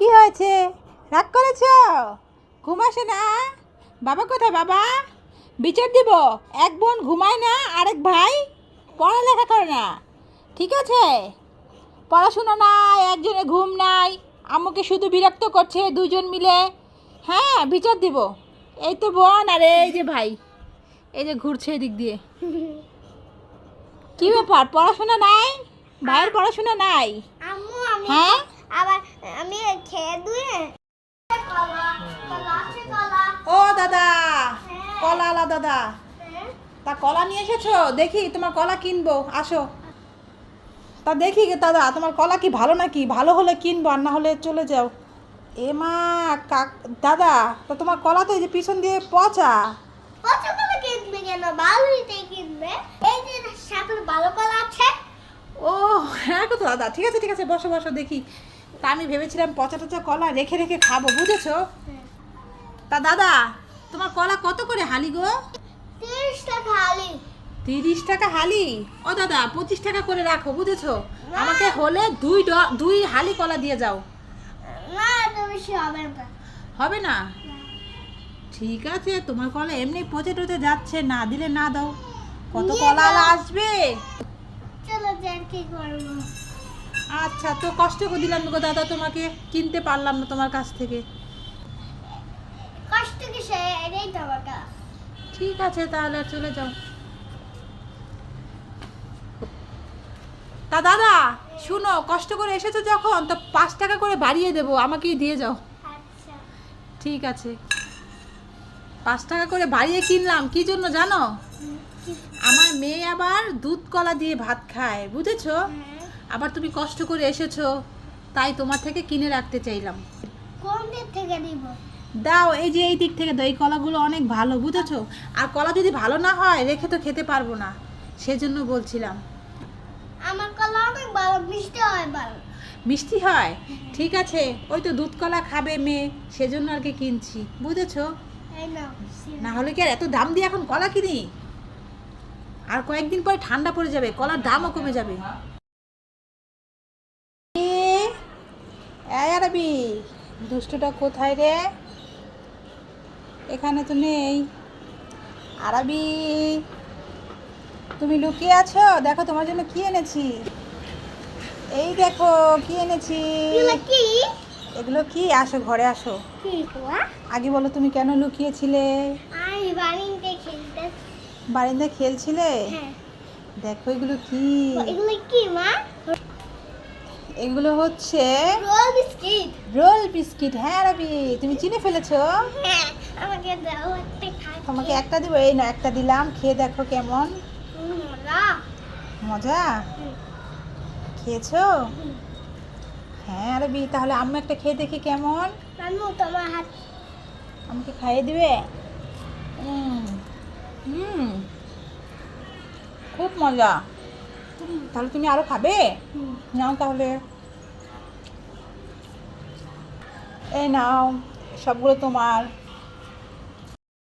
কি হয়েছে? রাগ করেছ? ঘুম আসে না? বাবা কোথায় বাবা? বিচার দিব। এক বোন ঘুমায় না আরেক ভাই পড়ালেখা করে না। ঠিক আছে? পড়াশোনা নাই একজনে ঘুম নাই আম্মুকে শুধু বিরক্ত করছে দুজন মিলে। হ্যাঁ বিচার দিব। এই তো বোন আর এই যে ভাই। এই যে ঘুরছে এদিক দিয়ে। কি ব্যাপার? পড়াশোনা নাই? ভাইয়ের পড়াশোনা নাই? হ্যাঁ? আবার আমি খেয়ে দুয়ে ও দাদা কলা আলা দাদা। তা কলা নিয়ে এসেছ? দেখি তোমার কলা কিনবো। আসো। তা দেখি দাদা তোমার কলা কি ভালো নাকি? ভালো হলে কিনবো আর না হলে চলে যাও। এ মা কাক দাদা তা তোমার কলা তো এই যে পিছন দিয়ে পচা। কত কলা কিনবে কেন? ভালোইটাই কিনবে। এই যে সাথে ভালো কলা আছে। ও হ্যাঁ গো তো দাদা ঠিক আছে ঠিক আছে বসো বসো দেখি। তা আমি ভেবেছিলাম পচা টচা কলা রেখে রেখে খাব বুঝেছ? তা দাদা তোমার কলা কত করে হালি গো? তিরিশ টাকা আলি তিরিশ টাকা হালি? ও দাদা পঁচিশ টাকা করে রাখো বুঝেছ? আমাকে হলে দুই ড- দুই হালি কলা দিয়ে যাও। না বেশি হবে না। হবে না? ঠিক আছে তোমার কলা এমনি পচে টচে যাচ্ছে না দিলে না দাও। কত কলা আসবে? চলো যে আর কি করব? আচ্ছা তো কষ্ট করে দিলাম গো দাদা তোমাকে কিনতে পারলাম না তোমার কাছ থেকে। কষ্ট কিসে? এটাই তো ঠিক আছে তাহলে চলে যাও। তা দাদা শুনো কষ্ট করে এসেছ যখন তো পাঁচ টাকা করে বাড়িয়ে দেবো আমাকেই দিয়ে যাও। আচ্ছা। ঠিক আছে। পাঁচ টাকা করে বাড়িয়ে কিনলাম কি জন্য জানো? আমার মেয়ে আবার দুধ কলা দিয়ে ভাত খায় বুঝেছ? হ্যাঁ। আবার তুমি কষ্ট করে এসেছ তাই তোমার থেকে কিনে রাখতে চাইলাম। কোন দিক থেকে নিব? দাও এই যে এই দিক থেকে দাও এই কলাগুলো অনেক ভালো বুঝেছ? আর কলা যদি ভালো না হয় রেখে তো খেতে পারব না। সেজন্য বলছিলাম। আমার কলা অনেক ভালো মিষ্টি হয় ভালো। মিষ্টি হয়? ঠিক আছে ওই তো দুধ কলা খাবে মেয়ে সেজন্য আর কি কিনছি বুঝেছ? না হলে কি আর এত দাম দিয়ে এখন কলা কিনি? আর কয়েকদিন পরে ঠান্ডা পড়ে যাবে কলার দামও কমে যাবে এ, এই আরবি দুষ্টটা কোথায় রে? এখানে তো নেই। আরবি তুমি লুকিয়ে আছো? দেখো তোমার জন্য কি এনেছি। এই দেখো কি এনেছি? এগুলো কি? আসো ঘরে আসো। আগে বলো তুমি কেন লুকিয়েছিলে? বাড়িতে খেলছিলে? হ্যাঁ। দেখো এগুলো কি? এগুলো কি মা? এগুলো হচ্ছে রোল বিস্কিট। রোল বিস্কিট হ্যাঁ রবি তুমি চিনে ফেলেছো? হ্যাঁ আমাকে দাও একটা খাই তোমাকে একটা দিব এই না একটা দিলাম খেয়ে দেখো কেমন। মজা। মজা? খেয়েছো? হ্যাঁ রবি তাহলে আম্মু একটা খেয়ে দেখি কেমন। আম্মু তোমার হাত। আমাকে খাইয়ে দিবে? হুম হুম। খুব মজা। তাহলে তুমি আরও খাবে? নাও তাহলে। এই নাও সবগুলো তোমার